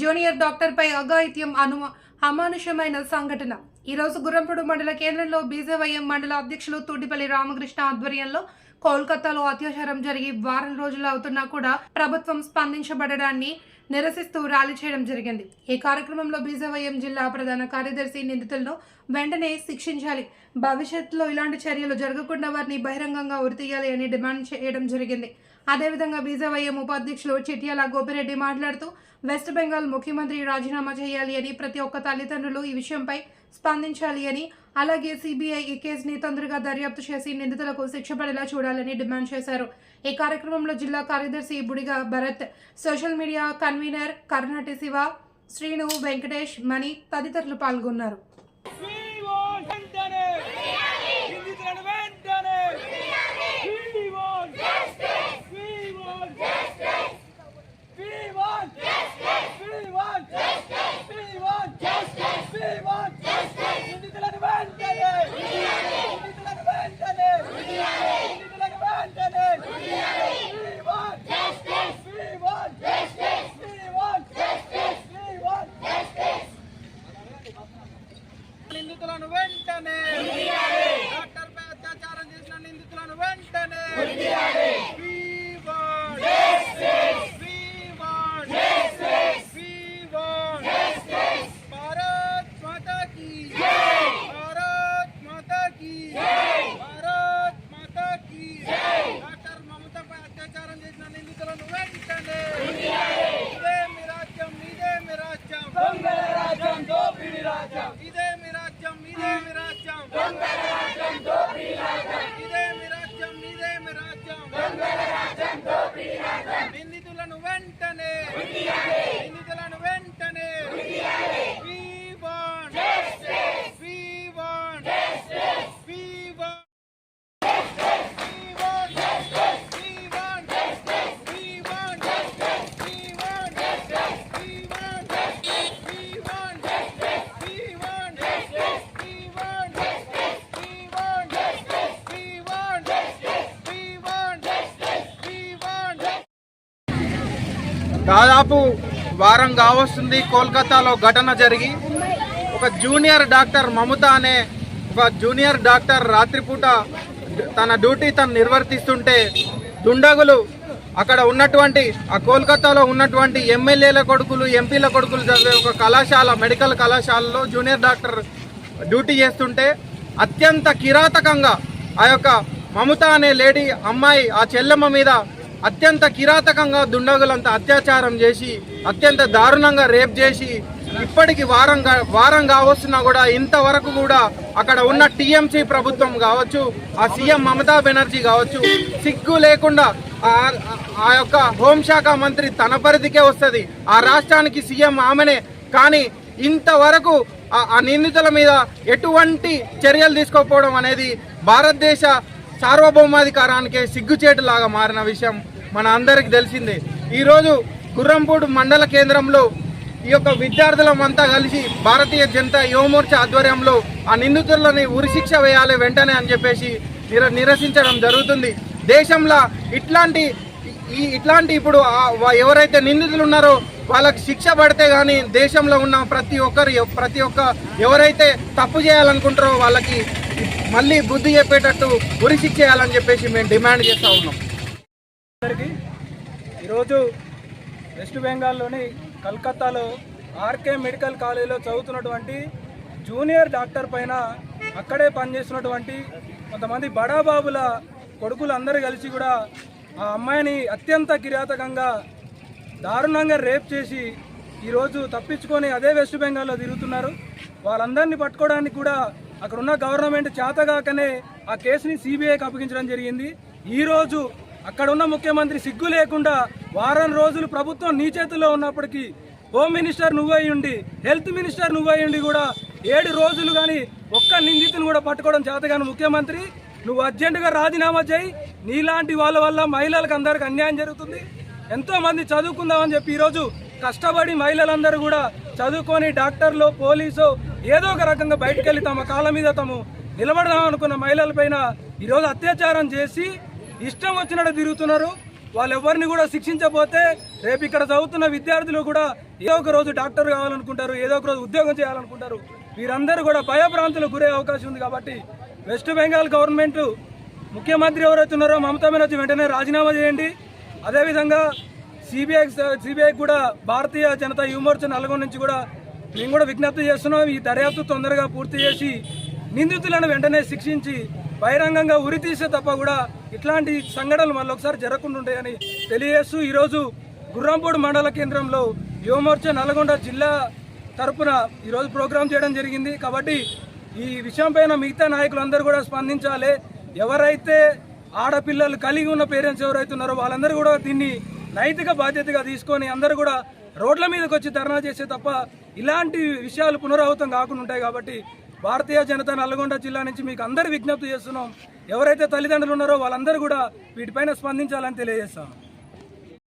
Junior డాక్టర్పై అఘాయిత్యం అను అమానుషమైన సంఘటన. ఈరోజు గుర్రంపూడి మండల కేంద్రంలో బీజేవైఎం మండల అధ్యక్షులు తూటిపల్లి రామకృష్ణ ఆధ్వర్యంలో కోల్కతాలో అత్యాచారం జరిగి వారం రోజులు అవుతున్నా కూడా ప్రభుత్వం స్పందించబడడాన్ని నిరసిస్తూ ర్యాలీ చేయడం జరిగింది. ఈ కార్యక్రమంలో బీజేవైఎం జిల్లా ప్రధాన కార్యదర్శి నిందితులను వెంటనే శిక్షించాలి. భవిష్యత్తులో ఇలాంటి చర్యలు జరగకుండా వారిని బహిరంగంగా ఉరితీయాలి అని డిమాండ్ చేయడం జరిగింది. అదేవిధంగా బీజేవైఎం ఉపాధ్యక్షులు చిట్యాల గోపిరెడ్డి మాట్లాడుతూ వెస్ట్ బెంగాల్ ముఖ్యమంత్రి రాజీనామా చేయాలి అని ప్రతి ఒక్క తల్లిదండ్రులు ఈ విషయంపై స్పందించాలి అని అలాగే సిబిఐ ఈ కేసుని తొందరగా దర్యాప్తు చేసి నిందితులకు శిక్ష పడేలా చూడాలని డిమాండ్ చేశారు. ఈ కార్యక్రమంలో జిల్లా కార్యదర్శి Budiga Bharat social media convener Karnati Siva Srinu Venkatesh Mani తదితరులు పాల్గొన్నారు. capítulo 90 en దాదాపు వారం కావస్తుంది కోల్కతాలో ఘటన జరిగి. ఒక జూనియర్ డాక్టర్ మమత అనే ఒక జూనియర్ డాక్టర్ రాత్రిపూట తన డ్యూటీ తను నిర్వర్తిస్తుంటే దుండగులు అక్కడ ఉన్నటువంటి ఆ కోల్కతాలో ఉన్నటువంటి ఎమ్మెల్యేల కొడుకులు ఎంపీల కొడుకులు చదివే ఒక కళాశాల మెడికల్ కళాశాలలో జూనియర్ డాక్టర్ డ్యూటీ చేస్తుంటే అత్యంత కిరాతకంగా ఆ యొక్క మమత అనే లేడీ అమ్మాయి ఆ చెల్లెమ్మ మీద అత్యంత కిరాతకంగా దుండగులంతా అత్యాచారం చేసి అత్యంత దారుణంగా రేప్ చేసి ఇప్పటికి వారం వారం కావస్తున్నా కూడా ఇంతవరకు కూడా అక్కడ ఉన్న టీఎంసీ ప్రభుత్వం కావచ్చు ఆ సీఎం మమతా బెనర్జీ కావచ్చు సిగ్గు లేకుండా ఆ- యొక్క హోంశాఖ మంత్రి తన పరిధికే వస్తుంది. ఆ రాష్ట్రానికి సీఎం ఆమెనే. కానీ ఇంతవరకు ఆ- ఆ నిందితుల మీద ఎటువంటి చర్యలు తీసుకోకపోవడం అనేది భారతదేశ సార్వభౌమాధికారానికే సిగ్గుచేటులాగా మారిన విషయం. మన అందరికి తెలిసిందే. ఈరోజు గుర్రంపూడి మండల కేంద్రంలో ఈ యొక్క విద్యార్థులమంతా కలిసి భారతీయ జనతా యువమోర్చా ఆధ్వర్యంలో ఆ నిందితులని ఉరిశిక్ష వేయాలి వెంటనే అని చెప్పేసి నిర నిరసించడం జరుగుతుంది. దేశంలో ఇట్లాంటి ఈ ఇట్లాంటి ఇప్పుడు ఎవరైతే నిందితులు ఉన్నారో వాళ్ళకి శిక్ష పడితే కానీ దేశంలో ఉన్న ప్రతి ఒక్కరు ప్రతి ఒక్క ఎవరైతే తప్పు చేయాలనుకుంటారో వాళ్ళకి మళ్ళీ బుద్ధి చెప్పేటట్టు ఉరిశిక్ష చేయాలని చెప్పేసి మేము డిమాండ్ చేస్తూ ఉన్నాం. అందరికీ ఈరోజు వెస్ట్ బెంగాల్లోని కల్కత్తాలో ఆర్కే మెడికల్ కాలేజీలో చదువుతున్నటువంటి జూనియర్ డాక్టర్ పైన అక్కడే పనిచేస్తున్నటువంటి కొంతమంది బడాబాబుల కొడుకులందరూ కలిసి కూడా ఆ అమ్మాయిని అత్యంత కిరాతకంగా దారుణంగా రేప్ చేసి ఈరోజు తప్పించుకొని అదే వెస్ట్ బెంగాల్లో తిరుగుతున్నారు. వాళ్ళందరినీ పట్టుకోవడానికి కూడా అక్కడ ఉన్న గవర్నమెంట్ చేతగాకనే ఆ కేసుని సిబిఐకి అప్పగించడం జరిగింది. ఈరోజు అక్కడ ఉన్న ముఖ్యమంత్రి సిగ్గు లేకుండా వారం రోజులు ప్రభుత్వం నీ చేతుల్లో ఉన్నప్పటికీ హోమ్ మినిస్టర్ నువ్వయ్యుండి ఉండి హెల్త్ మినిస్టర్ నువ్వయ్యుండి కూడా ఏడు రోజులు కానీ ఒక్క నిందితుని కూడా పట్టుకోవడం చేతగాని ముఖ్యమంత్రి. నువ్వు అర్జెంటుగా రాజీనామా చేయి. నీలాంటి వాళ్ళ వల్ల మహిళలకు అందరికి అన్యాయం జరుగుతుంది. ఎంతో మంది చదువుకుందామని చెప్పి ఈరోజు కష్టపడి మహిళలందరూ కూడా చదువుకొని డాక్టర్లు పోలీసు ఏదో ఒక రకంగా బయటకు వెళ్ళి తమ కాళ్ళ మీద తాము నిలబడదాం అనుకున్న మహిళలపైన ఈరోజు అత్యాచారం చేసి ఇష్టం వచ్చినట్టు తిరుగుతున్నారు. వాళ్ళు ఎవరిని కూడా శిక్షించకపోతే రేపు ఇక్కడ చదువుతున్న విద్యార్థులు కూడా ఏదో ఒక రోజు డాక్టర్ కావాలనుకుంటారు ఏదో ఒక రోజు ఉద్యోగం చేయాలనుకుంటారు. వీరందరూ కూడా భయభ్రాంతులకు గురే అవకాశం ఉంది కాబట్టి వెస్ట్ బెంగాల్ గవర్నమెంట్ ముఖ్యమంత్రి ఎవరైతే ఉన్నారో మమతా బెనర్జీ వెంటనే రాజీనామా చేయండి. అదేవిధంగా సిబిఐ సిబిఐ కూడా భారతీయ జనతా యువమోర్చా నల్గొండ నుంచి కూడా మేము కూడా విజ్ఞప్తి చేస్తున్నాం. ఈ దర్యాప్తు తొందరగా పూర్తి చేసి నిందితులను వెంటనే శిక్షించి బహిరంగంగా ఉరి తీసే తప్ప కూడా ఇట్లాంటి సంఘటనలు మళ్ళీ ఒకసారి జరగకుండా ఉంటాయని తెలియజేస్తూ ఈరోజు గుర్రంపూడి మండల కేంద్రంలో యువమోర్చా నల్గొండ జిల్లా తరపున ఈరోజు ప్రోగ్రాం చేయడం జరిగింది. కాబట్టి ఈ విషయం పైన మిగతా నాయకులందరూ కూడా స్పందించాలి. ఎవరైతే ఆడపిల్లలు కలిగి ఉన్న పేరెంట్స్ ఎవరైతే ఉన్నారో వాళ్ళందరూ కూడా దీన్ని నైతిక బాధ్యతగా తీసుకొని అందరూ కూడా రోడ్ల మీదకి వచ్చి ధర్నా చేసే తప్ప ఇలాంటి విషయాలు పునరావృతం కాకుండా ఉంటాయి కాబట్టి భారతీయ జనతా నల్గొండ జిల్లా నుంచి మీకు అందరి విజ్ఞప్తి చేస్తున్నాం. ఎవరైతే తల్లిదండ్రులు ఉన్నారో వాళ్ళందరూ కూడా వీటిపైన స్పందించాలని తెలియజేస్తాం